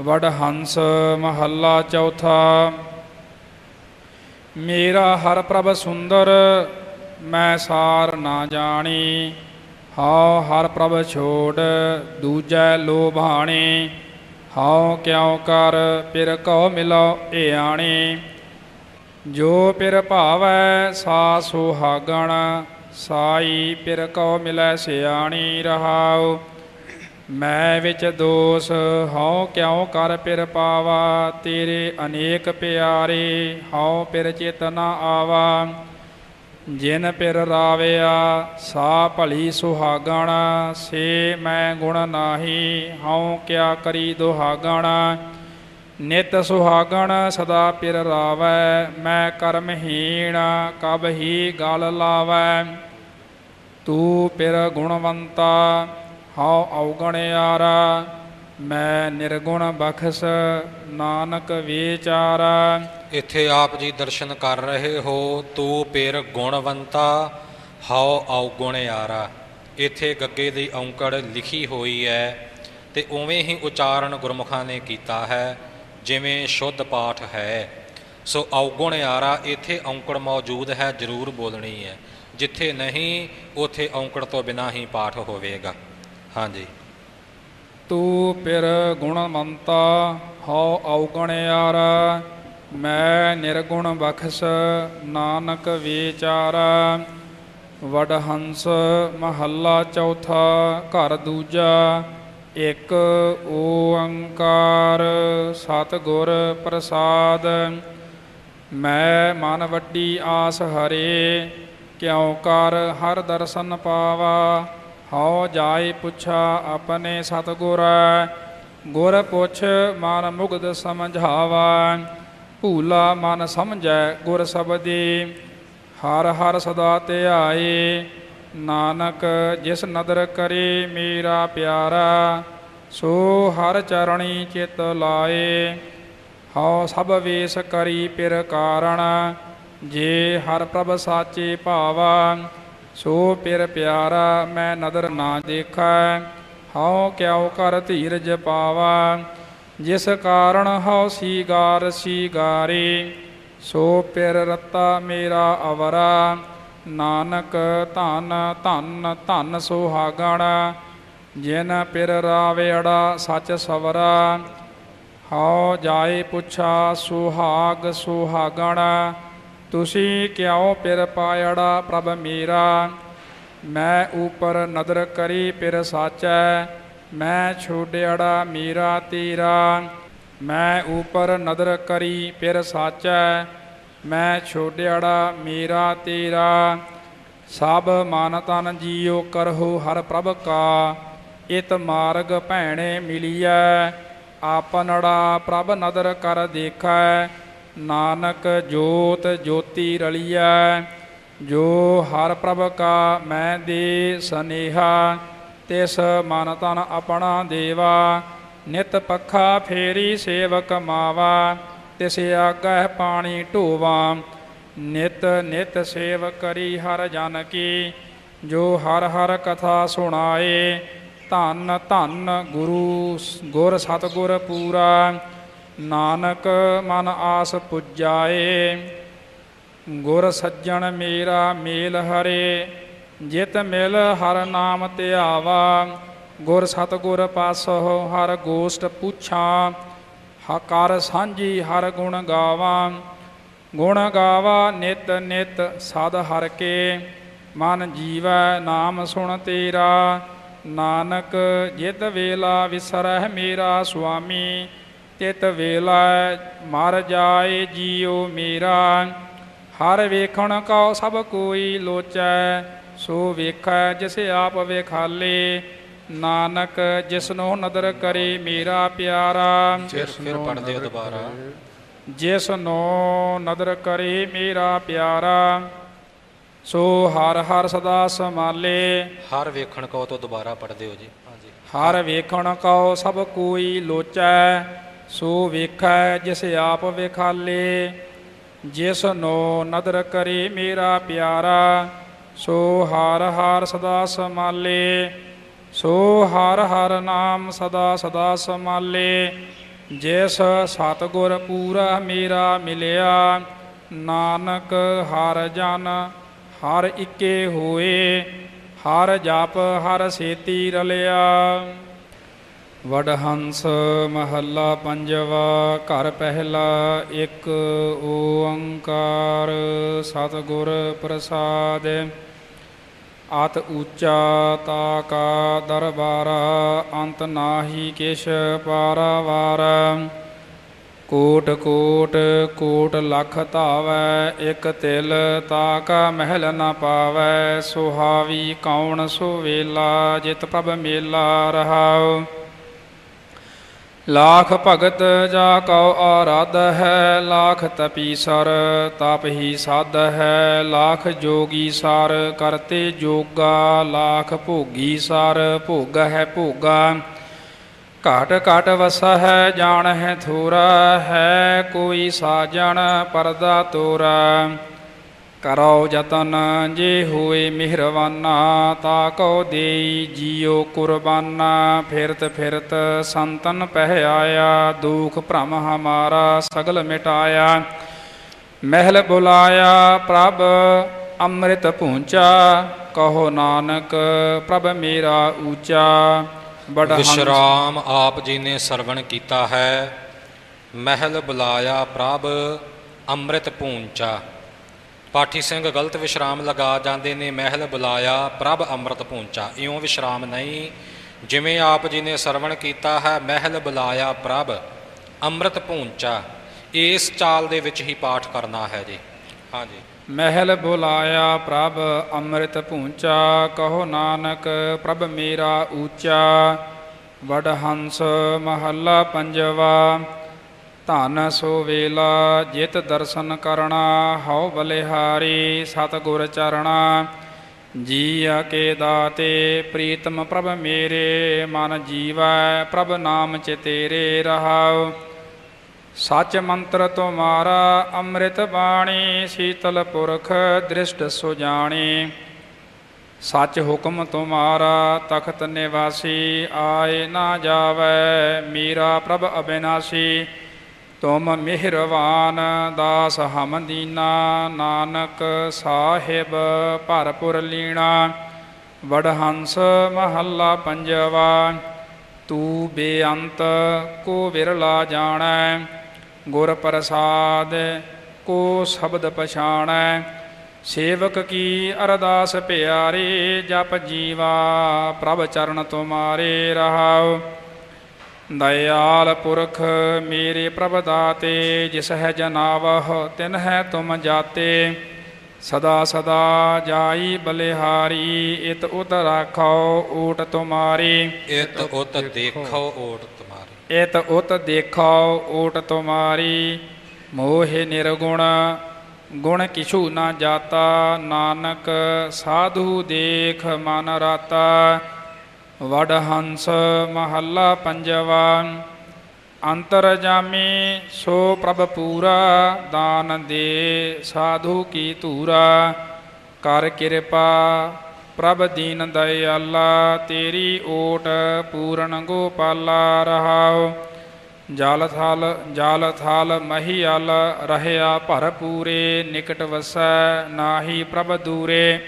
ਵਡ ਹੰਸ ਮਹੱਲਾ ਚੌਥਾ। ਮੇਰਾ ਹਰ ਪ੍ਰਭ ਸੁੰਦਰ, ਮੈਂ ਸਾਰ ਨਾ ਜਾਣੀ। ਹਉ ਹਰ ਪ੍ਰਭ ਛੋੜ, ਦੂਜੈ ਲੋਭਾਣੇ ਹਉ ਕਿਉ ਕਰ, ਪਿਰ ਕਉ ਮਿਲੋ ਏਆਣੇ ਜੋ ਪਿਰ ਭਾਵੈ, ਸਾ ਸੁਹਾਗਣ, ਸਾਈ ਪਿਰ ਕਉ ਮਿਲੈ ਸਿਆਣੀ ਰਹਾਉ। ਮੈਂ ਵਿੱਚ ਦੋਸ, ਹਉ ਕਿਉ ਕਰ ਪਿਰ ਪਾਵਾ, ਤੇਰੇ ਅਨੇਕ ਪਿਆਰੇ, ਹਉ ਪਿਰ ਚੇਤਨਾ ਆਵਾ। ਜਿਨ ਪਿਰ ਰਾਵਿਆ, ਸਾ ਭਲੀ ਸੁਹਾਗਣ, ਸੇ ਮੈਂ ਗੁਣ ਨਾਹੀ, ਹਉ ਕਿਆ ਕਰੀ ਦੁਹਾਗਣ। ਨਿਤ ਸੁਹਾਗਣ ਸਦਾ ਪਿਰ ਰਾਵੈ, ਮੈਂ ਕਰਮਹੀਣ, ਕਬ ਹੀ ਗਲ ਲਾਵੈ। ਤੂੰ ਪਿਰ ਗੁਣਵੰਤਾ ਹਉ ਔਗਣਿਆਰਾ ਮੈਂ ਨਿਰਗੁਣ ਬਖਸ਼, ਨਾਨਕ ਵਿਚਾਰਾ। ਇੱਥੇ ਆਪ ਜੀ ਦਰਸ਼ਨ ਕਰ ਰਹੇ ਹੋ, ਤੂੰ ਪੇਰ ਗੁਣਵੰਤਾ, ਹਉ ਔਗੁਣ ਯਾਰਾ। ਇੱਥੇ ਗੱਗੇ ਦੀ ਔਂਕੜ ਲਿਖੀ ਹੋਈ ਹੈ ਤੇ ਉਵੇਂ ਹੀ ਉਚਾਰਨ ਗੁਰਮੁਖਾਂ ਨੇ ਕੀਤਾ ਹੈ, ਜਿਵੇਂ ਸ਼ੁੱਧ ਪਾਠ ਹੈ। ਸੋ ਔਗੁਣ ਯਾਰਾ, ਇੱਥੇ ਔਂਕੜ ਮੌਜੂਦ ਹੈ, ਜ਼ਰੂਰ ਬੋਲਣੀ ਹੈ ਜਿੱਥੇ ਨਹੀਂ, ਉਥੇ ਔਂਕੜ ਤੋਂ ਬਿਨਾ ਹੀ ਪਾਠ ਹੋਵੇਗਾ। ਹਾਂਜੀ। ਤੂੰ ਪਿਰ ਗੁਣਵੰਤਾ ਹਉ ਔਗਣਿਆਰਾ ਮੈਂ ਨਿਰਗੁਣ ਬਖਸ਼, ਨਾਨਕ ਵਿਚਾਰਾ। ਵਡਹੰਸ ਮਹੱਲਾ ਚੌਥਾ, ਘਰ ਦੂਜਾ, ਇੱਕ ਓੰਕਾਰ, ਸਤਿਗੁਰ ਪ੍ਰਸਾਦ। ਮੈਂ ਮਨ ਵੱਡੀ ਆਸ ਹਰੇ, ਕਿਉ ਕਰ ਹਰ ਦਰਸ਼ਨ ਪਾਵਾ ਹਉ ਜਾਏ ਪੁੱਛਾ ਆਪਣੇ ਸਤਿਗੁਰ, ਗੁਰ ਪੁੱਛ ਮਨ ਮੁਗਦ ਸਮਝਾਵਾ, ਭੂਲਾ ਮਨ ਸਮਝੈ ਗੁਰ ਸਬਦੀ, ਹਰ ਹਰ ਸਦਾ ਧਿਆਏ ਨਾਨਕ ਜਿਸ ਨਦਰ ਕਰੇ ਮੇਰਾ ਪਿਆਰਾ, ਸੋ ਹਰ ਚਰਣੀ ਚਿਤ ਲਾਏ, ਹਉ ਸਭ ਵੇਸ ਕਰੀ ਪਿਰ ਕਾਰਣ, ਜੇ ਹਰ ਪ੍ਰਭ ਸਾਚੇ ਭਾਵਾ ਸੋ ਪਿਰ ਪਿਆਰਾ ਮੈਂ ਨਦਰ ਨਾ ਦੇਖੈ, ਹਉ ਕਿਉ ਕਰ ਧੀਰਜ ਪਾਵਾ, ਜਿਸ ਕਾਰਨ ਹਉ ਸੀਗਾਰ ਸੀਗਾਰੀ। ਸੋ ਪਿਰ ਰਤਾ ਮੇਰਾ ਅਵਰਾ, ਨਾਨਕ ਧਨ ਧਨ ਧਨ ਸੁਹਾਗਣ, ਜਿਨ ਪਿਰ ਰਾਵੇੜਾ ਸੱਚ ਸਵਰਾ, ਹਉ ਜਾਏ ਪੁੱਛਾ ਸੁਹਾਗ ਸੁਹਾਗਣ ਤੁਸੀਂ ਕਿਉ ਪਿਰ ਪਾਇੜਾ ਪ੍ਰਭ ਮੇਰਾ? ਮੈਂ ਉਪਰ ਨਦਰ ਕਰੀ ਪਿਰ ਸਾਚੈ, ਮੈਂ ਛੋੜਿਆੜਾ ਮੇਰਾ ਤੇਰਾ। ਮੈਂ ਉਪਰ ਨਦਰ ਕਰੀ ਪਿਰ ਸਾਚੈ, ਮੈਂ ਛੋੜਿਆੜਾ ਮੇਰਾ ਤੇਰਾ। ਸਭ ਮਨ ਤਨ ਜੀਉ ਕਰਹੁ ਹਰ ਪ੍ਰਭ ਕਾ, ਇਤ ਮਾਰਗ ਭੈਣੇ ਮਿਲੀਐ। ਆਪਨੜਾ ਪ੍ਰਭ ਨਦਰ ਕਰ ਦੇਖੈ ਨਾਨਕ ਜੋਤ ਜੋਤੀ ਰਲੀਐ, ਜੋ ਹਰ ਪ੍ਰਭ ਕਾ ਮੈਂ ਦੇ ਸਨੇਹਾ, ਤਿਸ ਮਨ ਤਨ ਆਪਣਾ ਦੇਵਾ, ਨਿਤ ਪੱਖਾ ਫੇਰੀ ਸੇਵਕ ਮਾਵਾ, ਤਿਸ ਆਗਹਿ ਪਾਣੀ ਢੋਵਾ, ਨਿਤ ਨਿਤ ਸੇਵ ਕਰੀ ਹਰ ਜਨ ਕੀ, ਜੋ ਹਰ ਹਰ ਕਥਾ ਸੁਣਾਏ, ਧੰਨ ਧੰਨ ਗੁਰੂ ਗੁਰ ਸਤਗੁਰ ਪੂਰਾ ਨਾਨਕ ਮਨ ਆਸ ਪੁਜਾਏ, ਗੁਰ ਸੱਜਣ ਮੇਰਾ ਮੇਲ ਹਰੇ, ਜਿਤ ਮਿਲ ਹਰ ਨਾਮ ਧਿਆਵਾ, ਗੁਰ ਸਤਗੁਰ ਪਾਸੋ ਹਰ ਗੋਸ਼ਟ ਪੁੱਛਾਂ ਹਕਾਰ ਸਾਂਝੀ ਹਰ ਗੁਣ ਗਾਵਾਂ, ਗੁਣ ਗਾਵਾ ਨਿਤ ਨਿਤ ਸਦ ਹਰ ਕੇ, ਮਨ ਜੀਵੈ ਨਾਮ ਸੁਣ ਤੇਰਾ, ਨਾਨਕ ਜਿਤ ਵੇਲਾ ਵਿਸਰਹਿ ਮੇਰਾ ਸੁਆਮੀ ਤਿਤ ਵੇਲਾ ਮਰ ਜਾਏ ਜੀਉ ਮੇਰਾ। ਹਰ ਵੇਖਣ ਕਉ ਸਭ ਕੋਈ ਲੋਚੈ ਸੋ ਵੇਖੈ ਜਿਸ ਆਪ ਵੇਖਾਲੇ। ਨਾਨਕ ਜਿਸਨੋ ਨਦਰ ਕਰੇ ਮੇਰਾ ਪਿਆਰਾ। ਫਿਰ ਪੜਦੇ ਦੁਬਾਰਾ। ਜਿਸ ਨੂੰ ਨਦਰ ਕਰੇ ਮੇਰਾ ਪਿਆਰਾ। ਸੋ ਹਰ ਹਰ ਸਦਾ ਸਮਾਲੇ ਹਰ ਵੇਖਣ ਕੋ ਤੋਂ ਦੁਬਾਰਾ ਪੜਦੇ ਹੋ ਜੀ। ਹਾਂਜੀ ਹਰ ਵੇਖਣ ਕਉ ਸਭ ਕੋਈ ਲੋਚੈ। ਸੋ ਵੇਖੈ ਜਿਸ ਆਪ ਵਿਖਾਲੇ, ਜਿਸ ਨੂੰ ਨਦਰ ਕਰੇ ਮੇਰਾ ਪਿਆਰਾ, ਸੋ ਹਰ ਹਰ ਸਦਾ ਸਮਾਲੇ, ਸੋ ਹਰ ਹਰ ਨਾਮ ਸਦਾ ਸਦਾ ਸਮਾਲੇ, ਜਿਸ ਸਤਗੁਰ ਪੂਰਾ ਮੇਰਾ ਮਿਲਿਆ, ਨਾਨਕ ਹਰ ਜਨ ਹਰ ਇੱਕੇ ਹੋਏ, ਹਰ ਜਪ ਹਰ ਸੇਤੀ ਰਲਿਆ। ਵਡਹੰਸ ਮਹੱਲਾ ਪੰਜਵਾ, ਘਰ ਪਹਿਲਾ ਇੱਕ, ਓੰਕਾਰ ਸਤਿਗੁਰ ਪ੍ਰਸਾਦ। ਅਤ ਉੱਚਾ ਤਾ ਕਾ ਦਰਬਾਰਾ, ਅੰਤ ਨਾਹੀ ਕਿਛ ਪਾਰਾਵਾਰ। ਕੋਟ ਕੋਟ ਕੋਟ ਲਖ ਧਾਵੈ, ਇਕ ਤਿਲ ਤਾ ਕਾ ਮਹਿਲ ਨ ਪਾਵੈ। ਸੁਹਾਵੀ ਕੌਣ ਸੁਵੇਲਾ ਜਿਤ ਪਬ ਮੇਲਾ ਰਹਾਉ। ਲਾਖ ਭਗਤ ਜਾ ਕਉ ਆਰਾਧ ਹੈ, ਲਾਖ ਤਪੀਸਰ ਤਪ ਹੀ ਸਾਧ ਹੈ, ਲਾਖ ਜੋਗੀ ਸਰ ਕਰਤੇ ਜੋਗਾ, ਲਾਖ ਭੋਗੀ ਸਰ ਭੋਗ ਹੈ ਭੋਗਾ। ਘਟ ਘਟ ਵਸ ਹੈ ਜਾਣ ਹੈ ਥੋਰਾ, ਹੈ ਕੋਈ ਸਾਜਣ ਪਰਦਾ ਤੋਰਾ। ਕਰੋ ਜਤਨ ਜੇ ਹੋਏ ਮਿਹਰਵਾਨਾ ਤਾ ਕੋ ਦੇਈ ਜੀਉ ਕੁਰਬਾਨਾ। ਫਿਰਤ ਫਿਰਤ, ਸੰਤਨ ਪਹਿ ਆਇਆ, ਦੁਖ ਭ੍ਰਮ ਹਮਾਰਾ ਸਗਲ ਮਿਟਾਇਆ। ਮਹਿਲ ਬੁਲਾਇਆ, ਪ੍ਰਭ ਅੰਮ੍ਰਿਤ ਪੂੰਚਾ, ਕਹੋ ਨਾਨਕ, ਪ੍ਰਭ ਮੇਰਾ ਊਚਾ। ਬੜਾ ਵਿਸ਼ਰਾਮ ਆਪ ਜੀ ਨੇ ਸਰਵਣ ਕੀਤਾ ਹੈ। ਮਹਿਲ ਬੁਲਾਇਆ ਪ੍ਰਭ ਅੰਮ੍ਰਿਤ ਪੂੰਚਾ। ਪਾਠੀ ਸਿੰਘ ਗਲਤ ਵਿਸ਼ਰਾਮ ਲਗਾ ਜਾਂਦੇ ਨੇ, ਮਹਿਲ ਬੁਲਾਇਆ, ਪ੍ਰਭ ਅੰਮ੍ਰਿਤ ਪੂੰਚਾ। ਇਉਂ ਵਿਸ਼ਰਾਮ ਨਹੀਂ, ਜਿਵੇਂ ਆਪ ਜੀ ਨੇ ਸਰਵਣ ਕੀਤਾ ਹੈ, ਮਹਿਲ ਬੁਲਾਇਆ ਪ੍ਰਭ ਅੰਮ੍ਰਿਤ ਪੂੰਚਾ। ਇਸ ਚਾਲ ਦੇ ਵਿੱਚ ਹੀ ਪਾਠ ਕਰਨਾ ਹੈ ਜੀ। ਹਾਂਜੀ ਮਹਿਲ ਬੁਲਾਇਆ ਪ੍ਰਭ ਅੰਮ੍ਰਿਤ ਪੂੰਚਾ, ਕਹੋ ਨਾਨਕ ਪ੍ਰਭ ਮੇਰਾ ਉੱਚਾ ਵਡ ਹੰਸ ਮਹੱਲਾ ਪੰਜਵਾ ਧਨ ਸੋ ਵੇਲਾ, ਜਿਤ ਦਰਸ਼ਨ ਕਰਣਾ, ਹਉ ਬਲਿਹਾਰੀ ਸਤਿਗੁਰ ਚਰਣਾ। ਜੀ ਕੇ ਦਾਤੇ, ਪ੍ਰੀਤਮ ਪ੍ਰਭ ਮੇਰੇ, ਮਨ ਜੀਵੈ, ਪ੍ਰਭ ਨਾਮ ਚ ਤੇਰੇ ਰਹਾਉ। ਸਚ ਮੰਤਰ ਤੁਮਾਰਾ ਅੰਮ੍ਰਿਤ ਬਾਣੀ, ਸੀਤਲ ਪੁਰਖ, ਦ੍ਰਿਸ਼ਟ ਸੁਜਾਣੀ ਸਚ ਹੁਕਮ ਤੁਮਾਰਾ ਤਖਤ ਨਿਵਾਸੀ, ਆਏ ਨਾ ਜਾਵੈ, ਮੀਰਾ ਪ੍ਰਭ ਅਬਿਨਾਸੀ। ਤੁਮ ਮਿਹਰਵਾਨ ਦਾਸ ਹਮਦੀਨਾ ਨਾਨਕ ਸਾਹਿਬ ਭਰਪੁਰ ਲੀਣਾ, ਵਡਹੰਸ ਮਹੱਲਾ ਪੰਜਵਾ, ਤੂੰ ਬੇਅੰਤ ਕੋ ਵਿਰਲਾ ਜਾਣੈ, ਗੁਰ ਪ੍ਰਸਾਦ ਕੋ ਸ਼ਬਦ ਪਛਾਣੈ, ਸੇਵਕ ਕੀ ਅਰਦਾਸ ਪਿਆਰੇ, ਜਪ ਜੀਵਾ ਪ੍ਰਭ ਚਰਨ ਤੁਮਾਰੇ ਰਹਾਉ। ਦਇਆਲ ਪੁਰਖ ਮੇਰੇ ਪ੍ਰਭ ਦਾਤੇ ਜਿਸ ਹੈ ਜਨਾਵਹ ਤਿਨ ਹੈ ਤੁਮ ਜਾਤੇ। ਸਦਾ ਸਦਾ ਜਾਈ ਬਲਿਹਾਰੀ ਇਤ ਉਤ ਰਾਖੋ ਓਟ ਤੁਮਾਰੀ। ਇਤ ਉਤ ਦੇਖੋ ਓਟ ਤੁਮਾਰੀ। ਇਤ ਉਤ ਦੇਖੋ ਓਟ ਤੁਮਾਰੀ। ਮੋਹਿ ਨਿਰਗੁਣ ਗੁਣ ਕਿਛੂ ਨਾ ਜਾਤਾ। ਨਾਨਕ ਸਾਧੂ ਦੇਖ ਮਨ ਰਾਤਾ। ਵਡ ਹੰਸ ਮਹੱਲਾ ਪੰਜਵਾ ਅੰਤਰ ਜਾਮੀ ਸੋ ਪ੍ਰਭ ਪੂਰਾ ਦਾਨ ਦੇ ਸਾਧੂ ਕੀ ਧੂਰਾ ਕਰ ਕਿਰਪਾ ਪ੍ਰਭ ਦੀਨ ਦਇਆਲਾ ਤੇਰੀ ਓਟ ਪੂਰਨ ਗੋਪਾਲਾ ਰਹਾਉ ਜਾਲ ਥਾਲ ਜਲ ਥਾਲ ਮਹੀਅਲ ਰਹਿਆ ਭਰ ਪੂਰੇ ਨਿਕਟ ਵਸੈ ਨਾਹੀ ਪ੍ਰਭ ਦੂਰੇ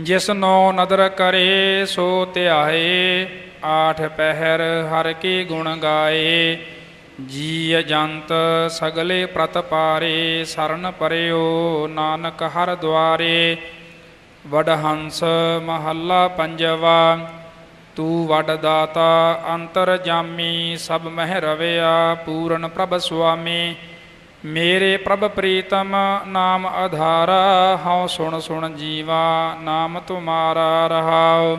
ਜਿਸਨੋ ਨਦਰ ਕਰੇ, ਸੋ ਧਿਆਏ। ਆਠ ਪਹਿਰ ਹਰ ਕੀ ਗੁਣ ਗਾਏ। ਜੀ ਅਜੰਤ ਸਗਲੇ ਪ੍ਰਤ ਪਾਰੇ, ਸਰਨ ਪਰਿਓ ਨਾਨਕ ਹਰ ਦੁਆਰੇ। ਵਡ ਹੰਸ ਮਹੱਲਾ ਪੰਜਵਾ, ਤੂੰ ਵਡ ਦਾਤਾ, ਅੰਤਰ ਜਾਮੀ, ਸਭ ਮਹਿ ਰਵਿਆ, ਪੂਰਨ ਪ੍ਰਭ ਸੁਆਮੀ। ਮੇਰੇ ਪ੍ਰਭ ਪ੍ਰੀਤਮ, ਨਾਮ ਆਧਾਰਾ, ਹਉ ਸੁਣ ਸੁਣ ਜੀਵਾ, ਨਾਮ ਤੁਮਾਰਾ ਰਹਾਉ।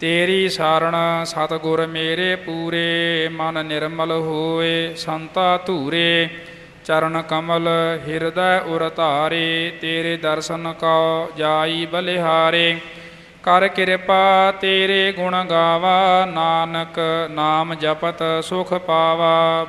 ਤੇਰੀ ਸਰਣ ਸਤਿਗੁਰ ਮੇਰੇ ਪੂਰੇ, ਮਨ ਨਿਰਮਲ ਹੋਏ, ਸੰਤਾ ਧੂਰੇ। ਚਰਨ ਕਮਲ ਹਿਰਦੈ ਉਰ ਧਾਰੇ, ਤੇਰੇ ਦਰਸ਼ਨ ਕਉ ਜਾਈ ਬਲਿਹਾਰੇ। ਕਰ ਕਿਰਪਾ ਤੇਰੇ ਗੁਣ ਗਾਵਾ, ਨਾਨਕ ਨਾਮ ਜਪਤ ਸੁਖ ਪਾਵਾ।